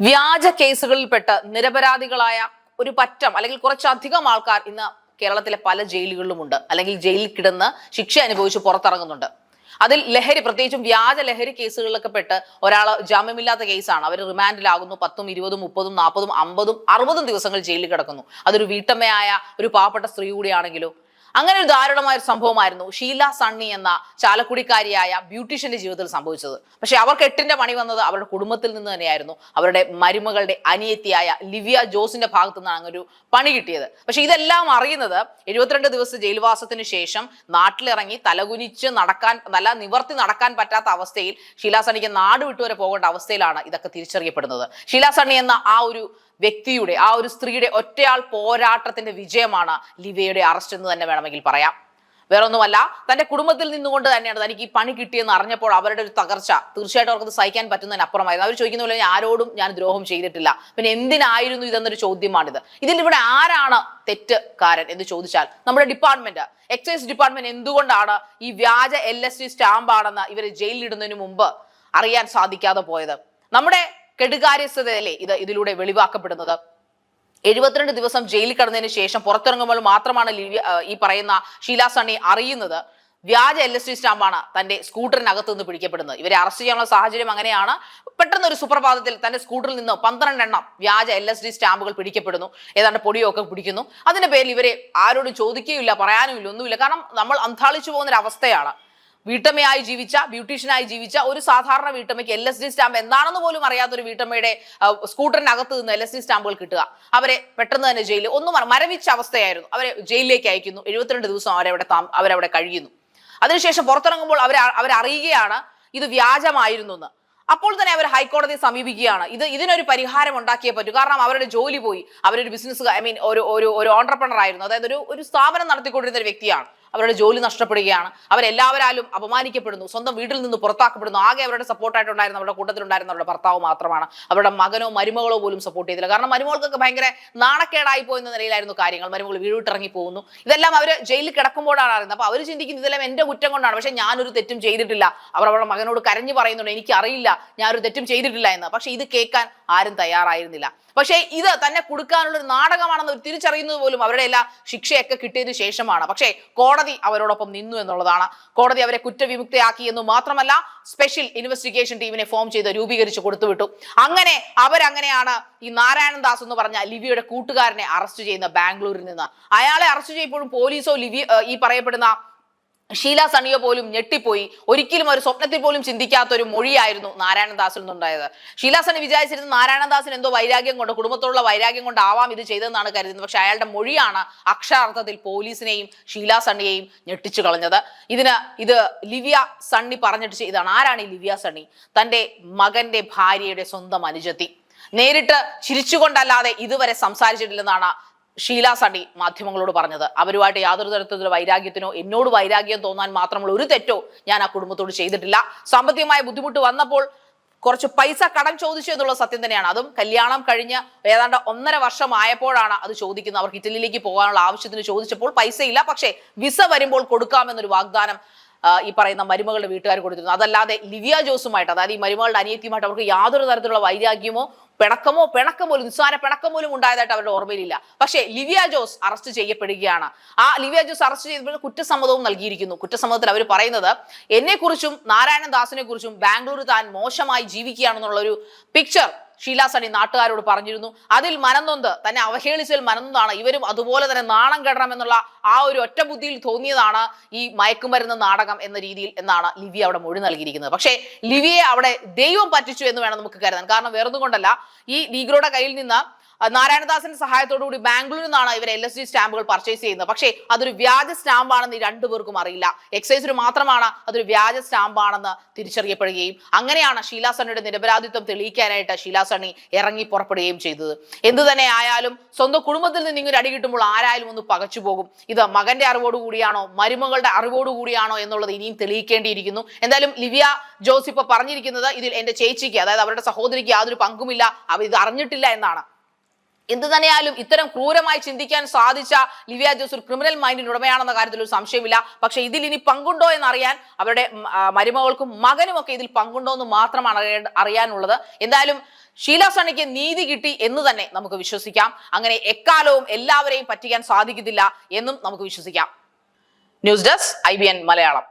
വ്യാജ കേസുകളിൽപ്പെട്ട് നിരപരാധികളായ ഒരു പറ്റം അല്ലെങ്കിൽ കുറച്ചധികം ആൾക്കാർ ഇന്ന് കേരളത്തിലെ പല ജയിലുകളിലുമുണ്ട്. അല്ലെങ്കിൽ ജയിലിൽ കിടന്ന് ശിക്ഷ അനുഭവിച്ച് പുറത്തിറങ്ങുന്നുണ്ട്. അതിൽ ലഹരി പ്രത്യേകിച്ചും വ്യാജ ലഹരി കേസുകളിലൊക്കെ പെട്ട് ഒരാൾ ജാമ്യമില്ലാത്ത കേസാണ്. അവർ റിമാൻഡിലാകുന്നു. പത്തും ഇരുപതും മുപ്പതും നാൽപ്പതും അമ്പതും അറുപതും ദിവസങ്ങൾ ജയിലിൽ കിടക്കുന്നു. അതൊരു വീട്ടമ്മയായ ഒരു പാവപ്പെട്ട സ്ത്രീ കൂടിയാണെങ്കിലോ അങ്ങനെ ഒരു ദാരുണമായ ഒരു സംഭവമായിരുന്നു ഷീല സണ്ണി എന്ന ചാലക്കുടിക്കാരിയായ ബ്യൂട്ടീഷ്യന്റെ ജീവിതത്തിൽ സംഭവിച്ചത്. പക്ഷെ അവർക്ക് എട്ടിന്റെ പണി വന്നത് അവരുടെ കുടുംബത്തിൽ നിന്ന് തന്നെയായിരുന്നു. അവരുടെ മരുമകളുടെ അനിയത്തിയായ ലിവിയ ജോസിന്റെ ഭാഗത്തു നിന്നാണ് അങ്ങനെ ഒരു പണി കിട്ടിയത്. പക്ഷെ ഇതെല്ലാം അറിയുന്നത് എഴുപത്തിരണ്ട് ദിവസം ജയിൽവാസത്തിന് ശേഷം നാട്ടിലിറങ്ങി തലകുനിച്ച് നടക്കാൻ നല്ല നിവർത്തി നടക്കാൻ പറ്റാത്ത അവസ്ഥയിൽ ഷീല സണ്ണിക്ക് നാട് വിട്ടുവരെ പോകേണ്ട അവസ്ഥയിലാണ് ഇതൊക്കെ തിരിച്ചറിയപ്പെടുന്നത്. ഷീല സണ്ണി എന്ന ആ ഒരു വ്യക്തിയുടെ ആ ഒരു സ്ത്രീയുടെ ഒറ്റയാൾ പോരാട്ടത്തിന്റെ വിജയമാണ് ലിവയുടെ അറസ്റ്റ് എന്ന് തന്നെ വേണമെങ്കിൽ പറയാം. വേറൊന്നുമല്ല തന്റെ കുടുംബത്തിൽ നിന്നുകൊണ്ട് തന്നെയാണ് തനിക്ക് ഈ പണി കിട്ടിയെന്ന് അറിഞ്ഞപ്പോൾ അവരുടെ ഒരു തകർച്ച തീർച്ചയായിട്ടും അവർക്ക് സഹിക്കാൻ പറ്റുന്നതിന് അപ്പുറമായിരുന്നു. അവർ ചോദിക്കുന്ന പോലെ ആരോടും ഞാൻ ദ്രോഹം ചെയ്തിട്ടില്ല. പിന്നെ എന്തിനായിരുന്നു ഇതെന്നൊരു ചോദ്യമാണിത്. ഇതിൽ ഇവിടെ ആരാണ് തെറ്റുകാരൻ എന്ന് ചോദിച്ചാൽ നമ്മുടെ ഡിപ്പാർട്ട്മെന്റ്. എക്സൈസ് ഡിപ്പാർട്ട്മെന്റ് എന്തുകൊണ്ടാണ് ഈ വ്യാജ എൽ എസ് ടി സ്റ്റാമ്പാണെന്ന് ഇവരെ ജയിലിലിടുന്നതിന് മുമ്പ് അറിയാൻ സാധിക്കാതെ പോയത്? നമ്മുടെ കെടുകാര്യസ്ഥതയല്ലേ ഇത് ഇതിലൂടെ വെളിവാക്കപ്പെടുന്നത്? എഴുപത്തിരണ്ട് ദിവസം ജയിലിൽ കടന്നതിന് ശേഷം പുറത്തിറങ്ങുമ്പോൾ മാത്രമാണ് ഈ പറയുന്ന ഷീലാ സണ്ണി അറിയുന്നത്. വ്യാജ എൽ എസ് ടി സ്റ്റാമ്പാണ് തന്റെ സ്കൂട്ടറിനകത്ത് നിന്ന് പിടിക്കപ്പെടുന്നത്. ഇവരെ അറസ്റ്റ് ചെയ്യാനുള്ള സാഹചര്യം അങ്ങനെയാണ്. പെട്ടെന്ന് ഒരു സുപ്രഭാതത്തിൽ തന്റെ സ്കൂട്ടറിൽ നിന്ന് പന്ത്രണ്ട് എണ്ണം വ്യാജ എൽ എസ് ഡി സ്റ്റാമ്പുകൾ പിടിക്കപ്പെടുന്നു. ഏതാണ്ട് പൊടിയൊക്കെ പിടിക്കുന്നു അതിന്റെ പേരിൽ ഇവരെ ആരോടും ചോദിക്കുകയില്ല പറയാനുമില്ല ഒന്നുമില്ല. കാരണം നമ്മൾ അന്താളിച്ചു പോകുന്ന ഒരു അവസ്ഥയാണ് വീട്ടമ്മയായി ജീവിച്ച ബ്യൂട്ടീഷ്യനായി ജീവിച്ച ഒരു സാധാരണ വീട്ടമ്മയ്ക്ക് എൽ എസ് ഡി സ്റ്റാമ്പ് എന്താണെന്ന് പോലും അറിയാത്ത ഒരു വീട്ടമ്മയുടെ സ്കൂട്ടറിനകത്ത് നിന്ന് എൽ എസ് ഡി സ്റ്റാമ്പുകൾ കിട്ടുക. അവരെ പെട്ടെന്ന് തന്നെ ജയിലിൽ ഒന്നും മരവിച്ച അവസ്ഥയായിരുന്നു. അവരെ ജയിലിലേക്ക് അയക്കുന്നു. എഴുപത്തിരണ്ട് ദിവസം അവരവിടെ താ അവരവിടെ കഴിയുന്നു. അതിനുശേഷം പുറത്തിറങ്ങുമ്പോൾ അവർ അവരറിയുകയാണ് ഇത് വ്യാജമായിരുന്നു എന്ന് അപ്പോൾ തന്നെ അവർ ഹൈക്കോടതിയെ സമീപിക്കുകയാണ്. ഇത് ഇതിനൊരു പരിഹാരം ഉണ്ടാക്കിയേ പറ്റൂ. കാരണം അവരുടെ ജോലി പോയി. അവരൊരു ബിസിനസ് ഐ മീൻ ഒരു ഒരു ഒരു ഓണ്ടർപ്രണർ ആയിരുന്നു. അതായത് ഒരു ഒരു സ്ഥാപനം നടത്തിക്കൊണ്ടിരുന്ന ഒരു വ്യക്തിയാണ്. അവരുടെ ജോലി നഷ്ടപ്പെടുകയാണ്. അവരെല്ലാവരാലും അപമാനിക്കപ്പെടുന്നു. സ്വന്തം വീട്ടിൽ നിന്ന് പുറത്താക്കപ്പെടുന്നു. ആകെ അവരുടെ സപ്പോർട്ടായിട്ടുണ്ടായിരുന്ന അവരുടെ കൂട്ടത്തിലുണ്ടായിരുന്ന അവരുടെ ഭർത്താവ് മാത്രമാണ്. അവരുടെ മകനോ മരുമകളോ പോലും സപ്പോർട്ട് ചെയ്തില്ല. കാരണം മരുമകൾക്കൊക്കെ ഭയങ്കര നാണക്കേടായി പോയെന്ന നിലയിലായിരുന്നു കാര്യങ്ങൾ. മരുമകൾ വീഴുവിട്ടിറങ്ങി പോകുന്നു ഇതെല്ലാം അവർ ജയിലിൽ കിടക്കുമ്പോഴാണ് അറിയുന്നത്. അപ്പൊ അവർ ചിന്തിക്കുന്നത് ഇതെല്ലാം എന്റെ കുറ്റം കൊണ്ടാണ്. പക്ഷെ ഞാനൊരു തെറ്റും ചെയ്തിട്ടില്ല. അവർ അവരുടെ മകനോട് കരഞ്ഞു പറയുന്നുണ്ട്. എനിക്കറിയില്ല. ഞാനൊരു തെറ്റും ചെയ്തിട്ടില്ല എന്ന്. പക്ഷേ ഇത് കേൾക്കാൻ ആരും തയ്യാറായിരുന്നില്ല. പക്ഷേ ഇത് തന്നെ കൊടുക്കാനുള്ള ഒരു നാടകമാണെന്ന് ഒരു തിരിച്ചറിയുന്നത് പോലും അവരുടെ എല്ലാ ശിക്ഷയൊക്കെ കിട്ടിയതിനു ശേഷമാണ്. പക്ഷേ കോടതി അവരോടൊപ്പം നിന്നു എന്നുള്ളതാണ്. കോടതി അവരെ കുറ്റവിമുക്തയാക്കി എന്ന് മാത്രമല്ല സ്പെഷ്യൽ ഇൻവെസ്റ്റിഗേഷൻ ടീമിനെ ഫോം ചെയ്ത് രൂപീകരിച്ച് കൊടുത്തുവിട്ടു. അങ്ങനെ അവരങ്ങനെയാണ് ഈ നാരായണൻ ദാസ് എന്ന് പറഞ്ഞ ലിവിയുടെ കൂട്ടുകാരനെ അറസ്റ്റ് ചെയ്യുന്ന ബാംഗ്ലൂരിൽ നിന്ന്. അയാളെ അറസ്റ്റ് ചെയ്യുമ്പോഴും പോലീസോ ലിവി ഈ പറയപ്പെടുന്ന ഷീല സണിയോ പോലും ഞെട്ടിപ്പോയി. ഒരിക്കലും ഒരു സ്വപ്നത്തിൽ പോലും ചിന്തിക്കാത്ത ഒരു മൊഴിയായിരുന്നു നാരായണദാസിൽ നിന്നുണ്ടായത്. ഷീല സണി വിചാരിച്ചിരുന്ന നാരായണദാസിന് എന്തോ വൈരാഗ്യം കൊണ്ട് കുടുംബത്തോടുള്ള വൈരാഗ്യം കൊണ്ടാവാം ഇത് ചെയ്തതെന്നാണ് കരുതുന്നത്. പക്ഷെ അയാളുടെ മൊഴിയാണ് അക്ഷരാർത്ഥത്തിൽ പോലീസിനെയും ഷീല സണ്ണിയെയും ഞെട്ടിച്ചു കളഞ്ഞത്. ഇതിന് ഇത് ലിവിയ സണ്ണി പറഞ്ഞിട്ട് ചെയ്താണ് ആരാണ് ഈ ലിവിയ സണ്ണി? തന്റെ മകന്റെ ഭാര്യയുടെ സ്വന്തം അനുജത്തി. നേരിട്ട് ചിരിച്ചുകൊണ്ടല്ലാതെ ഇതുവരെ സംസാരിച്ചിട്ടില്ലെന്നാണ് ഷീല സണി മാധ്യമങ്ങളോട് പറഞ്ഞത്. അവരുമായിട്ട് യാതൊരു തരത്തിലുള്ള വൈരാഗ്യത്തിനോ എന്നോട് വൈരാഗ്യം തോന്നാൻ മാത്രമുള്ള ഒരു തെറ്റോ ഞാൻ ആ കുടുംബത്തോട് ചെയ്തിട്ടില്ല. സാമ്പത്തികമായ ബുദ്ധിമുട്ട് വന്നപ്പോൾ കുറച്ച് പൈസ കടം ചോദിച്ചു എന്നുള്ള സത്യം തന്നെയാണ്. അതും കല്യാണം കഴിഞ്ഞ് ഏതാണ്ട് ഒന്നര വർഷം ആയപ്പോഴാണ് അത് ചോദിക്കുന്നത്. അവർക്ക് ഇറ്റലിയിലേക്ക് പോകാനുള്ള ആവശ്യത്തിന് ചോദിച്ചപ്പോൾ പൈസയില്ല. പക്ഷേ വിസ വരുമ്പോൾ കൊടുക്കാമെന്നൊരു വാഗ്ദാനം ഈ പറയുന്ന മരുമകളുടെ വീട്ടുകാർ കൊടുത്തിരുന്നു. അതല്ലാതെ ലിവിയ ജോസുമായിട്ട് അതായത് ഈ മരുമകളുടെ അനിയത്തിയുമായിട്ട് അവർക്ക് യാതൊരു തരത്തിലുള്ള വൈരാഗ്യമോ പിണക്കമോ പിണക്കം പോലും നിസ്സാര പിണക്കം പോലും ഉണ്ടായതായിട്ട് അവരുടെ ഓർമ്മയിലില്ല. പക്ഷേ ലിവിയ ജോസ് അറസ്റ്റ് ചെയ്യപ്പെടുകയാണ്. ആ ലിവിയ ജോസ് അറസ്റ്റ് ചെയ്തപ്പോൾ കുറ്റസമ്മതവും നൽകിയിരിക്കുന്നു. കുറ്റസമ്മതത്തിൽ അവർ പറയുന്നത് എന്നെക്കുറിച്ചും നാരായണൻ ദാസിനെ കുറിച്ചും ബാംഗ്ലൂർ താൻ മോശമായി ജീവിക്കുകയാണെന്നുള്ള ഒരു പിക്ചർ ഷീല സണി നാട്ടുകാരോട് പറഞ്ഞിരുന്നു. അതിൽ മനംനൊന്ത് തന്നെ അവഹേളിച്ചതിൽ മനംനൊന്നാണ് ഇവരും അതുപോലെ തന്നെ നാണം കെടണം എന്നുള്ള ആ ഒരു ഒറ്റ ബുദ്ധിയിൽ തോന്നിയതാണ് ഈ മയക്കുമരുന്ന് നാടകം എന്ന രീതിയിൽ എന്നാണ് ലിവി അവിടെ മൊഴി നൽകിയിരിക്കുന്നത്. പക്ഷേ ലിവിയെ അവിടെ ദൈവം പറ്റിച്ചു എന്ന് വേണം നമുക്ക് കരുതാൻ. കാരണം വേറൊന്നും കൊണ്ടല്ല. ഈ ലീഗറുടെ കയ്യിൽ നിന്ന് നാരായണദാസിന്റെ സഹായത്തോടു കൂടി ബാംഗ്ലൂരിൽ നിന്നാണ് ഇവർ എൽ എസ് ഡി സ്റ്റാമ്പുകൾ പർച്ചേസ് ചെയ്യുന്നത്. പക്ഷേ അതൊരു വ്യാജ സ്റ്റാമ്പാണെന്ന് ഈ രണ്ടുപേർക്കും അറിയില്ല. എക്സൈസിന് മാത്രമാണ് അതൊരു വ്യാജ സ്റ്റാമ്പാണെന്ന് തിരിച്ചറിയപ്പെടുകയും അങ്ങനെയാണ് ഷീലാ സണ്ണിയുടെ നിരപരാധിത്വം തെളിയിക്കാനായിട്ട് ഷീലാ സണ്ണി ഇറങ്ങി പുറപ്പെടുകയും ചെയ്തത്. എന്തു തന്നെ ആയാലും സ്വന്തം കുടുംബത്തിൽ നിന്ന് ഇങ്ങനെ അടി കിട്ടുമ്പോൾ ആരായാലും ഒന്ന് പകച്ചു പോകും. ഇത് മകന്റെ അറിവോടുകൂടിയാണോ മരുമകളുടെ അറിവോടുകൂടിയാണോ എന്നുള്ളത് ഇനിയും തെളിയിക്കേണ്ടിയിരിക്കുന്നു. എന്തായാലും ലിവിയ ജോസ് പറഞ്ഞിരിക്കുന്നത് ഇതിൽ എന്റെ ചേച്ചിക്ക് അതായത് അവരുടെ സഹോദരിക്ക് യാതൊരു പങ്കുമില്ല. അവർ ഇത് അറിഞ്ഞിട്ടില്ല എന്നാണ്. എന്ത് തന്നെയായാലും ഇത്തരം ക്രൂരമായി ചിന്തിക്കാൻ സാധിച്ച ലിവിയ ജോസ് ഒരു ക്രിമിനൽ മൈൻഡിന് ഉടമയാണെന്ന കാര്യത്തിൽ ഒരു സംശയമില്ല. പക്ഷെ ഇതിൽ ഇനി പങ്കുണ്ടോ എന്നറിയാൻ അവരുടെ മരുമകൾക്കും മകനും ഒക്കെ ഇതിൽ പങ്കുണ്ടോ എന്ന് മാത്രമാണ് അറിയാനുള്ളത്. എന്തായാലും ഷീല സണിക്ക് നീതി കിട്ടി എന്ന് തന്നെ നമുക്ക് വിശ്വസിക്കാം. അങ്ങനെ എക്കാലവും എല്ലാവരെയും പറ്റിക്കാൻ സാധിക്കത്തില്ല എന്നും നമുക്ക് വിശ്വസിക്കാം. News desk I Malayalam.